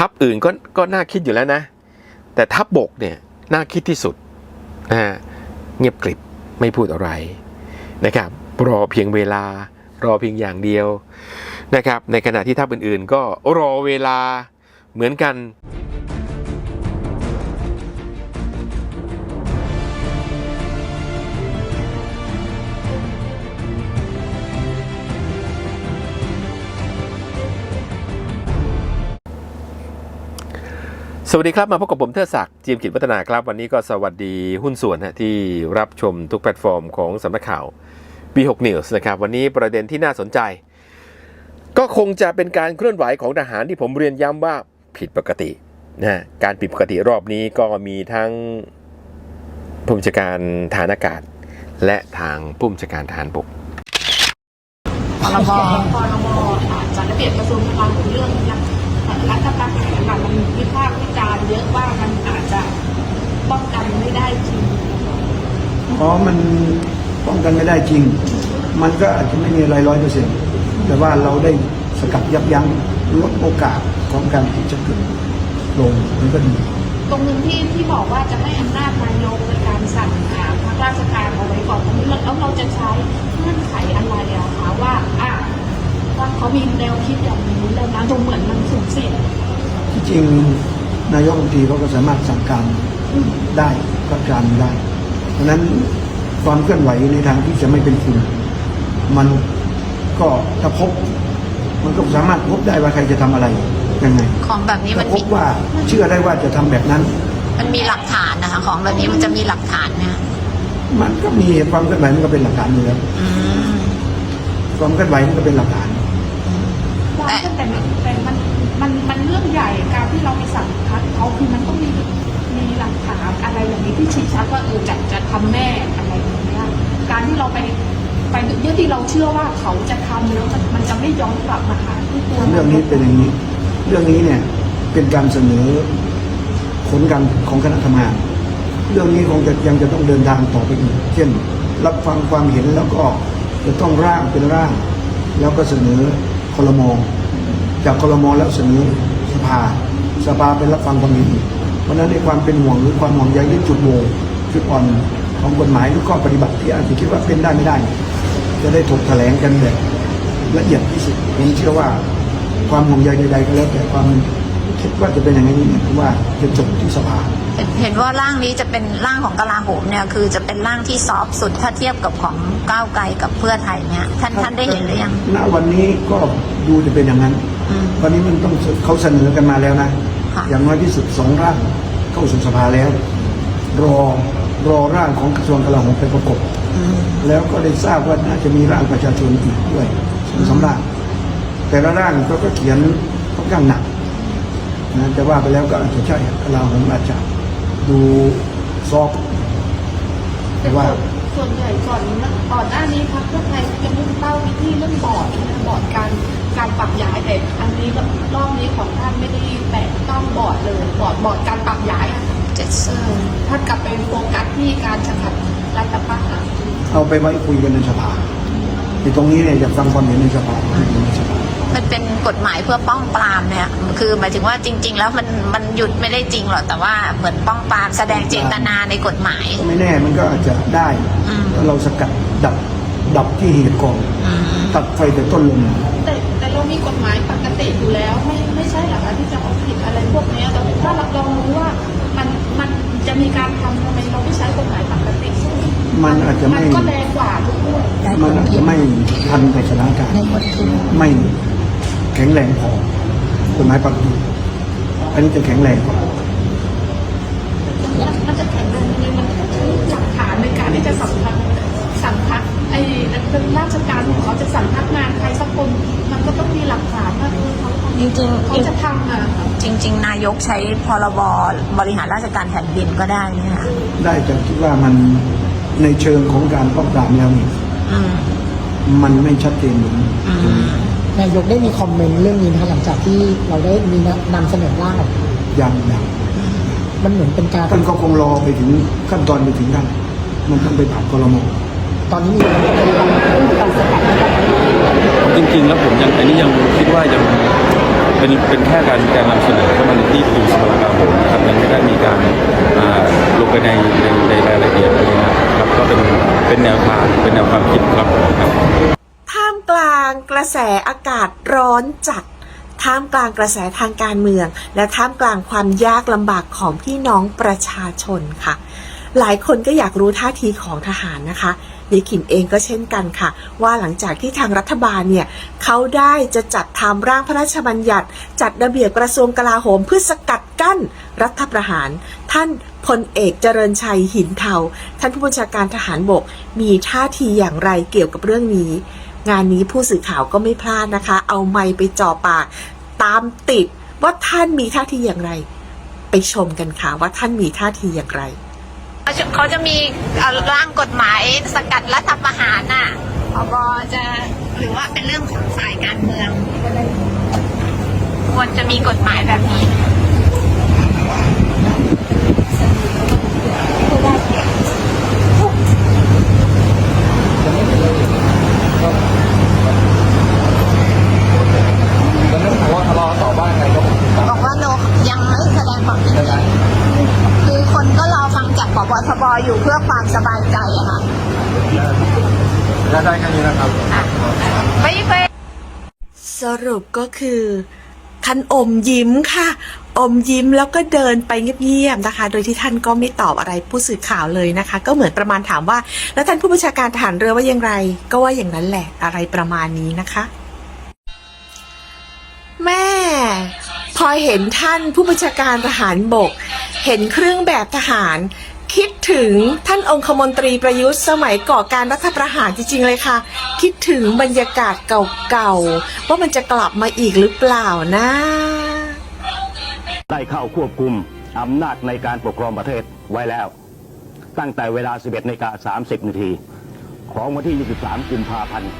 ทัพอื่นก็ก็น่าคิดอยู่แล้วนะ แต่ทัพบกเนี่ยน่าคิดที่สุดนะฮะเงียบกริบไม่พูดอะไรนะครับรอเพียงเวลารอเพียงอย่างเดียวนะครับในขณะที่ทัพอื่นๆ ก็รอเวลาเหมือนกัน สวัสดีครับ มาพบกับผมเทิดศักดิ์จีมกิจวัฒนาครับ วันนี้ก็สวัสดีหุ้นส่วนที่รับชมทุกแพลตฟอร์มของสำนักข่าว B6 News นะครับ วันนี้ประเด็นที่น่าสนใจ ก็คงจะเป็นการเคลื่อนไหวของทหารที่ผมเรียนย้ำว่าผิดปกตินะการผิดปกติรอบนี้ก็มีทั้งผู้บัญชาการฐานอากาศ และทางผู้บัญชาการทหารบกพรบพรบจัดระเบียบกระทรวงกลาโหมเรื่อง รัฐรัฐประหารค่ะมันวิพากษ์วิจารณ์เยอะว่ามันอาจจะป้องกันไม่ได้จริงเพราะมันป้องกันไม่ได้จริง มันก็อาจจะไม่มีอะไรร้อยเปอร์เซ็นต์แต่ว่าเราได้สกัดยับยั้งลดโอกาสของการที่จะเกิดลงมันก็ดีตรงนึงที่ที่บอกว่าจะให้อำนาจนายกในการสั่งหาพรรคราชการเอาไว้ก่อนตรงนี้แล้วแล้วเราจะใช้เงื่อนไขอะไรอะคะว่าอะ ว่าเขามีแนวคิดอย่างนี้แล้วนะดูเหมือนมันสูญเสียที่จริงนายกรัฐมนตรีเขาก็สามารถสั่งการได้ก็การได้เพราะฉะนั้นความเคลื่อนไหวในทางที่จะไม่เป็นคุณมันก็ถ้าพบ มันก็สามารถพบได้ว่าใครจะทำอะไรยังไงของแบบนี้ถ้ามันพมีบว่าเชื่อได้ว่าจะทำแบบนั้น มันมีหลักฐานนะคะของแบบนี้มันจะมีหลักฐานนะมันก็มีความเคลื่อนไหวมันก็เป็นหลักฐานอยู่แล้วอืมความเคลื่อนไหวมันก็เป็นหลักฐาน ว่าแต่แต่มันมันมันเรื่องใหญ่การที่เราไปสั่งพักเขาคือมันต้องมีมีหลักฐานอะไรอย่างนี้ที่ชี้ชัดว่าเออจะจะทำแน่อะไรอย่างเงี้ยการที่เราไปไปเรื่องที่เราเชื่อว่าเขาจะทำแล้วมันมันจะไม่ย้อนกลับมาหาที่ตัวเรื่องนี้เป็นอย่างนี้ เรื่องนี้เนี่ยเป็นการเสนอผลการของคณะทำงาน เรื่องนี้คงจะยังจะต้องเดินทางต่อไปอีก เช่น รับฟังความเห็นแล้วก็จะต้องร่างเป็นร่าง แล้วก็เสนอคลมอง จากคลมแล้วเสนอสภา สภาเป็นรับฟังความเห็นอีกเพราะฉะนั้นในความเป็นห่วงหรือความห่วงใยหรือจุดโหว่จุดอ่อนของกฎหมายหรือข้อปฏิบัติที่อาจจะคิดว่าเป็นได้ไม่ได้ จะได้ถกแถลงกันแบบละเอียดที่สุดผมเชื่อว่าความห่วงใยใดๆก็แล้วแต่ความคิดว่าจะเป็นอย่างนี้เนี่ยผมว่าจะจบที่สภาเห็นเห็นว่าร่างนี้จะเป็นร่างของกลาโหมเนี่ยคือจะเป็นร่างที่ซอฟต์สุดถ้าเทียบกับของก้าวไกลกับเพื่อไทยเนี่ยท่านท่านได้เห็นหรือยังณวันนี้ก็ดูจะเป็นอย่างนั้น อืมวันนี้มันต้องเขาเสนอกันมาแล้วนะค่ะอย่างน้อยที่สุดสองร่างเข้าสู่สภาแล้ว รอรอร่างของกระทรวงกลาโหมไปประกบอืมแล้วก็ได้ทราบว่าน่าจะมีร่างประชาชนอีกด้วยสองสามร่าง แต่ละร่างเขาก็เขียนค่อนข้างหนักนะแต่ว่าไปแล้วก็อาจจะใช่กลาโหมอาจจะดูซอฟต์แต่ว่า ส่วนใหญ่ก่อนก่อนหน้านี้พรรคเพื่อไทยจะมุ่งเป้าไปที่เรื่องบอร์ดนะบอร์ดการการปรับย้ายแต่อันนี้รอบนี้ของท่านไม่ได้แตะต้องบอร์ดเลยบอร์ดบอร์ดการปรับย้ายอะค่ะเจ็ดเซอร์ถ้ากลับไปโฟกัสที่การสกัดรัฐประหารเอาไปไว้คุยกันในสภาในตรงนี้เนี่ยอยากฟังความเห็นในสภาคุยกันในสภา มันเป็นกฎหมายเพื่อป้องปรามเนี่ย คือหมายถึงว่าจริง ๆ แล้วมันมันหยุดไม่ได้จริงหรอกแต่ว่าเหมือนป้องปรามแสดงเจตนาในกฎหมาย ไม่แน่มันก็อาจจะได้อืมถ้าเราสกัดดับดับที่เหตุก่อนอืม ตัดไฟแต่ต้นลม แต่แต่เรามีกฎหมายปกติอยู่แล้ว ไม่ไม่ใช่เหรอคะที่จะเอาผิดอะไรพวกเนี้ยแต่ถ้าเราเรารู้ว่ามันมันจะมีการทำทำไมเราไม่ใช้กฎหมายปกติซึ่งมันอาจจะมัไม่นก็แรงกว่าทุกเรื่องมันอาจจะไม่ทันกับสถานการณ์ไม่ แข็งแรงพอกฎหมายปกติอันนี้จะแข็งแรงกว่ามันจะแข็งแรงยังไงมันต้องใช้หลักฐานในการที่จะสัมพันธ์สัมพันธ์ไอ้เป็นราชการของเขาจะสั่งพักงานใครสักคนมันก็ต้องมีหลักฐานว่าเออเขาจริงๆเขาจะทำอะจริง ๆ นายกใช้พรบบริหารราชการแผ่นดินก็ได้เนี่ยค่ะได้แต่คิดว่ามันในเชิงของการป้องปรามแล้วนี่อืมมันไม่ชัดเจนเหมือนอืม นายกได้มีคอมเมนต์เรื่องนี้นะคะหลังจากที่เราได้มีนำเสนอร่างออกมายังยังมันเหมือนเป็นการท่านก็คงรอไปถึงขั้นตอนไปถึงนั้นมันต้องไปผ่านคลมตอนนี้มีการสกัดจริงๆ แล้วผมยังอันนี้ยังคิดว่ายังเป็นเป็นแค่การการนำเสนอเข้ามาในที่ประชุมสภากลาโหมนะครับยังไม่ได้มีการอ่าลงไปในในในรายละเอียดอะไรนะครับก็เป็นเป็นแนวทางเป็นแนวความคิดครับครับท่าม กระแสอากาศร้อนจัด ท่ามกลางกระแสทางการเมือง และท่ามกลางความยากลำบากของพี่น้องประชาชนค่ะ หลายคนก็อยากรู้ท่าทีของทหารนะคะยายขิมเองก็เช่นกันค่ะ ว่าหลังจากที่ทางรัฐบาลเนี่ยเขาได้จะจัดทำร่างพระราชบัญญัติ จัดระเบียบกระทรวงกลาโหมเพื่อสกัดกั้นรัฐประหาร ท่านพลเอกเจริญชัยหินเทาท่านผู้บัญชาการทหารบก มีท่าทีอย่างไรเกี่ยวกับเรื่องนี้ งานนี้ผู้สื่อข่าวก็ไม่พลาดนะคะ เอาไมค์ไปจ่อปาก ตามติดว่าท่านมีท่าทีอย่างไร ไปชมกันค่ะว่าท่านมีท่าทีอย่างไรเขาจะมีเอ่อร่างกฎหมายสกัดรัฐประหารน่ะพบจะหรือว่าเป็นเรื่องของฝ่ายการเมืองควรจะมีกฎหมายแบบนี้ บอกว่าโนยังไม่แสดงความคิดเห็นคือคนก็รอฟังจากปปทบอยู่เพื่อความสบายใจอะค่ะ ได้แค่นี้นะครับ ไม่ไม่ ส รุปก็คือท่านอมยิ้มค่ะ อมยิ้มแล้วก็เดินไปเงียบๆนะคะ โดยที่ท่านก็ไม่ตอบอะไรผู้สื่อข่าวเลยนะคะ ก็เหมือนประมาณถามว่า แล้วท่านผู้บัญชาการทหารเรือว่าอย่างไร ก็ว่าอย่างนั้นแหละอะไรประมาณนี้นะคะ แม่ พอเห็นท่านผู้บัญชาการทหารบก เห็นเครื่องแบบทหาร ถึงท่านองคมนตรีประยุทธ์สมัยก่อการรัฐประหารจริงๆเลยค่ะ คิดถึงบรรยากาศเก่าๆ ว่ามันจะกลับมาอีกหรือเปล่านะ ได้เข้าควบคุมอำนาจในการปกครองประเทศไว้แล้ว ตั้งแต่เวลา 11นาฬิกา30 นาที ของวันที่ 23 กุมภาพันธ์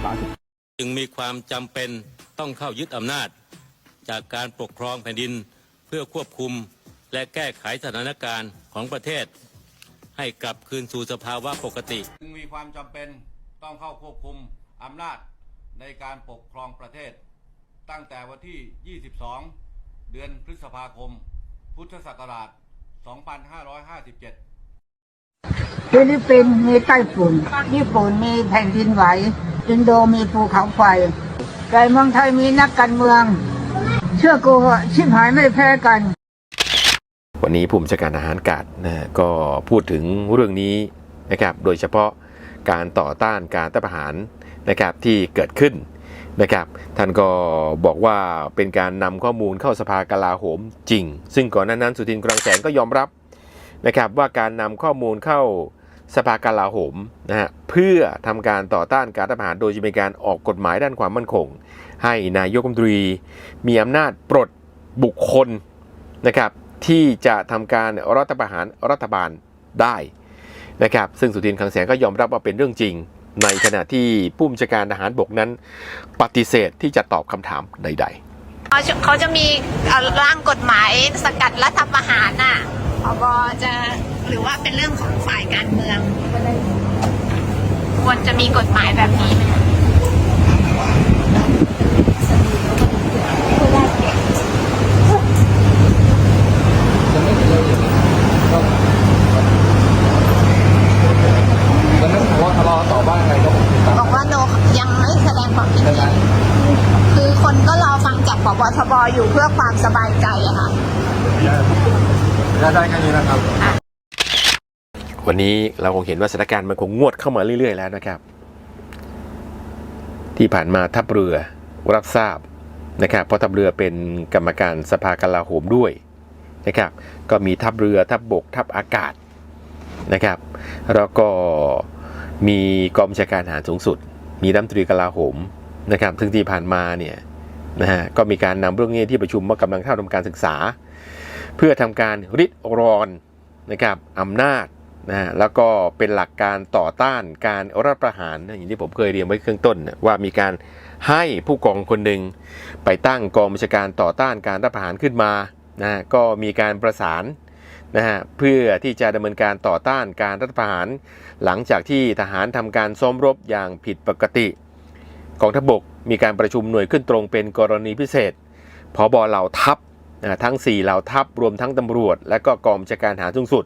2530 จึงมีความจำเป็นต้องเข้ายึดอำนาจ จากการปกครองแผ่นดินเพื่อควบคุม และแก้ไขสถานการณ์ของประเทศ ให้กลับคืนสู่สภาวะปกติ จึงมีความจำเป็นต้องเข้าควบคุมอำนาจในการปกครองประเทศ ตั้งแต่วันที่ 22 เดือนพฤษภาคม พุทธศักราช 2557ฟิลิปปินส์มีไต้ฝุ่น ญี่ปุ่นมีแผ่นดินไหว อินโดมีภูเขาไฟแต่เมืองไทยมีนักการเมือง เชื่อกูเหอะชิบหายไม่แพ้กัน วันนี้ผู้บัญชาการทหารอากาศนะก็พูดถึงเรื่องนี้นะครับโดยเฉพาะการต่อต้านการรัฐประหารนะครับที่เกิดขึ้นนะครับท่านก็บอกว่าเป็นการนำข้อมูลเข้าสภากลาโหมจริง ซึ่งก่อนหน้านั้นสุทินคลังแสงก็ยอมรับนะครับว่าการนำข้อมูลเข้าสภากลาโหมนะฮะเพื่อทำการต่อต้านการรัฐประหารโดยจะมีการออกกฎหมายด้านความมั่นคง ให้นายกรัฐมนตรีมีอำนาจปลดบุคคลนะครับ ที่จะทำการรัฐประหารรัฐบาลได้นะครับ ซึ่งสุทินคลังแสงก็ยอมรับว่าเป็นเรื่องจริง ในขณะที่ผู้บัญชาการทหารบกนั้น ปฏิเสธที่จะตอบคำถามใดๆเขาจะเขาจะมีร่างกฎหมายสกัดรัฐประหารน่ะพบจะหรือว่าเป็นเรื่องของฝ่ายการเมืองควรจะมีกฎหมายแบบนี้ บอกว่าโนยังไม่แสดง ความคิดเห็นคือคนก็รอฟังจากปปทบอยู่เพื่อความสบายใจอะค่ะได้แค่นี้นะครับ วันนี้เราคงเห็นว่าสถานการณ์มันคงงวดเข้ามาเรื่อย ๆ แล้วนะครับ ที่ผ่านมาทัพเรือรับทราบนะครับเพราะทัพเรือเป็นกรรมการสภากลาโหมด้วยนะครับ ก็มีทัพเรือทัพบบกทัพอากาศนะครับ แล้วก็มีกองบัญชาการทหารสูงสุด มีรัฐมนตรีกลาโหม นะครับซึ่งที่ผ่านมาเนี่ยนะฮะก็มีการนำเรื่องนี้ที่ประชุมว่ากำลังเข้าทำการศึกษา เพื่อทำการริดรอนนะครับอำนาจนะฮะแล้วก็เป็นหลักการต่อต้านการรัฐประหารนะอย่างที่ผมเคยเรียนไว้ข้างต้นว่ามีการให้ผู้กองคนหนึ่งไปตั้งกองบัญชาการต่อต้านการรัฐประหารขึ้นมานะฮะก็มีการประสานนะฮะเพื่อที่จะดำเนินการต่อต้านการรัฐประหาร หลังจากที่ทหารทำการซ้อมรบอย่างผิดปกติ กองทัพบกมีการประชุมหน่วยขึ้นตรงเป็นกรณีพิเศษพบเหล่าทัพทั้ง 4 เหล่าทัพรวมทั้งตำรวจ และก็กองบัญชาการทหารสูงสุด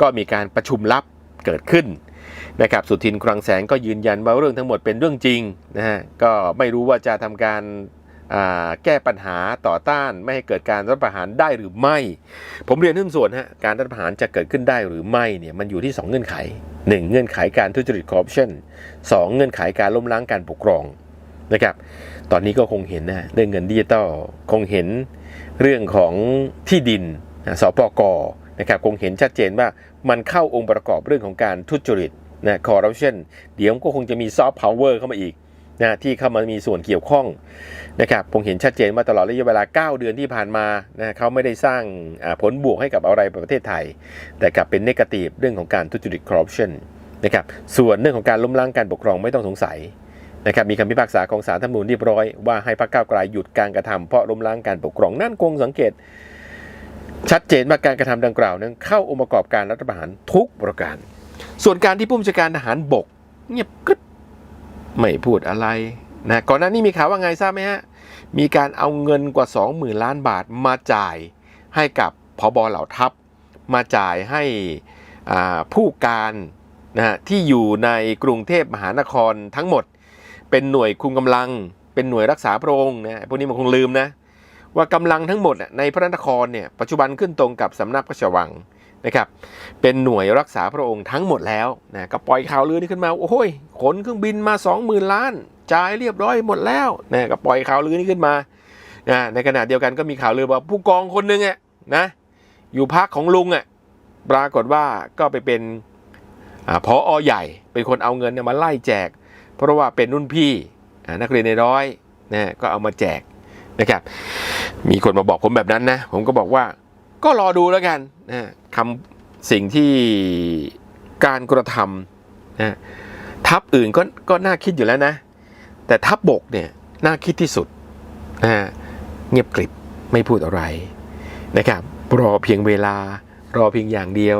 ก็มีการประชุมลับเกิดขึ้นนะครับสุทินคลังแสงก็ยืนยันว่าเรื่องทั้งหมดเป็นเรื่องจริงนะฮะก็ไม่รู้ว่าจะทำการ แก้ปัญหาต่อต้านไม่ให้เกิดการรัฐประหารได้หรือไม่ ผมเรียนหุ้นส่วนฮะการรัฐประหารจะเกิดขึ้นได้หรือไม่เนี่ยมันอยู่ที่ 2 เงื่อนไข 1 เงื่อนไขการทุจริตคอร์รัปชันสองเงื่อนไขการล้มล้างการปกครองนะครับตอนนี้ก็คงเห็นนะเรื่องเงินดิจิตอลคงเห็นเรื่องของที่ดินสปกนะครับคงเห็นชัดเจนว่ามันเข้าองค์ประกอบเรื่องของการทุจริตนะคอร์รัปชันเดี๋ยวก็คงจะมีซอฟต์พาวเวอร์เข้ามาอีก นะที่เข้ามามีส่วนเกี่ยวข้องนะครับผมเห็นชัดเจนว่าตลอดระยะเวลา 9 เดือนที่ผ่านมานะเขาไม่ได้สร้างผลบวกให้กับอะไรประเทศไทย แต่กลับเป็นเนกาทีฟเรื่องของการทุจริตคอร์รัปชันนะครับส่วนเรื่องของการล้มล้างการปกครองไม่ต้องสงสัยนะครับมีคำพิพากษาของศาลธรรมนูญเรียบร้อยว่าให้พรรคก้าวไกลหยุดการกระทำเพราะล้มล้างการปกครองนั่นคงสังเกต ชัดเจนว่าการกระทำดังกล่าวนั้นเข้าองค์ประกอบการรัฐประหารทุกประการ ส่วนการที่ผู้บัญชาการทหารบกเงียบกึด ไม่พูดอะไรนะก่อนหน้านี้มีข่าวว่าไงทราบไหมฮะ มีการเอาเงินกว่า 20,000 ล้านบาทมาจ่ายให้กับพอบเหล่าทัพ มาจ่ายให้อ่าผู้การนะฮะที่อยู่ในกรุงเทพมหานครทั้งหมด เป็นหน่วยคุมกำลัง เป็นหน่วยรักษาพระองค์นะพวกนี้มันคงลืมนะว่ากำลังทั้งหมดในพระนครเนี่ยปัจจุบันขึ้นตรงกับสำนักพระราชวัง นะครับเป็นหน่วยรักษาพระองค์ทั้งหมดแล้วนะก็ปล่อยข่าวลือนี้ขึ้นมาโอ้ยขนเครื่องบินมา 20,000 ล้านจ่ายเรียบร้อยหมดแล้วนะก็ปล่อยข่าวลือนี้ขึ้นมานะในขณะเดียวกันก็มีข่าวลือว่าผู้กองคนหนึ่งอะนะอยู่พักของลุงอะปรากฏว่าก็ไปเป็นอพออใหญ่ เป็นคนเอาเงินเนี่ยมาไล่แจก เพราะว่าเป็นรุ่นพี่นักเรียนในร้อยนะก็เอามาแจกนะครับมีคนมาบอกผมแบบนั้นนะผมก็บอกว่า ก็รอดูแล้วกันนะคำสิ่งที่การกระทำนะทัพอื่นก็ก็น่าคิดอยู่แล้วนะ แต่ทัพบบกเนี่ยน่าคิดที่สุดนะเงียบกริบไม่พูดอะไรนะครับ รอเพียงเวลารอเพียงอย่างเดียว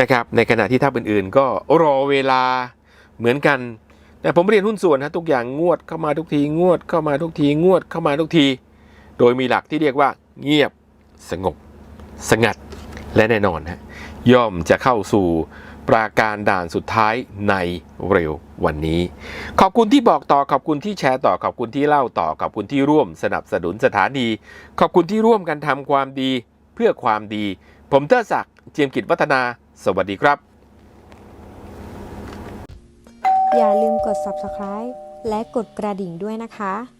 นะครับ ในขณะที่ทัพอื่นๆ ก็รอเวลาเหมือนกันแต่ผมเรียนหุ้นส่วนนะทุกอย่างงวดเข้ามาทุกทีงวดเข้ามาทุกทีงวดเข้ามาทุกที โดยมีหลักที่เรียกว่าเงียบสงบ สงัดและแน่นอนฮะย่อมจะเข้าสู่ปราการด่านสุดท้ายในเร็ววันนี้ ขอบคุณที่บอกต่อขอบคุณที่แชร์ต่อขอบคุณที่เล่าต่อขอบคุณที่ร่วมสนับสนุนสถานี ขอบคุณที่ร่วมกันทำความดีเพื่อความดี ผมเตอร์ศักดิ์เจียมกิจวัฒนา สวัสดีครับ อย่าลืมกด subscribe และกดกระดิ่งด้วยนะคะ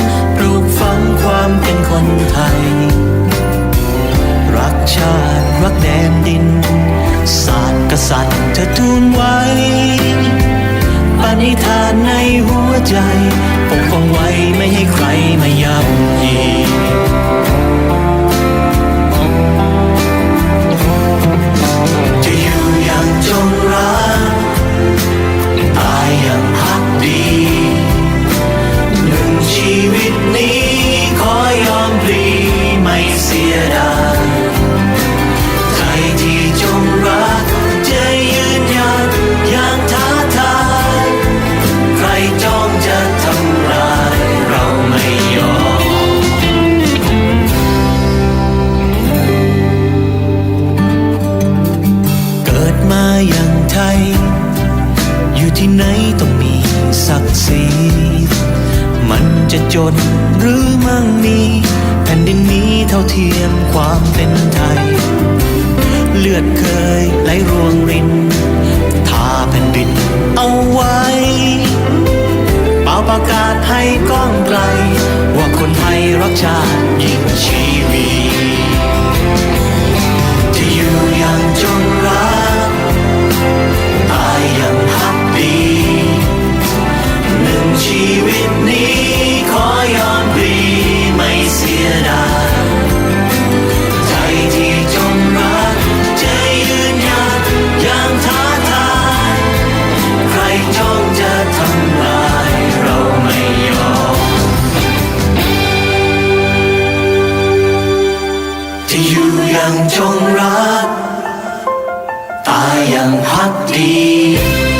คนไทย รักชาติ รักแดนดิน ศาสตร์กษัตริย์เธอทูลไว้ ปณิธานในหัวใจ ปกป้องไว้ไม่ให้ใคร ให้กล้องไกล ว่าคนไทยรักชาติยิ่งชี ยังจงรัก ตายังพักดี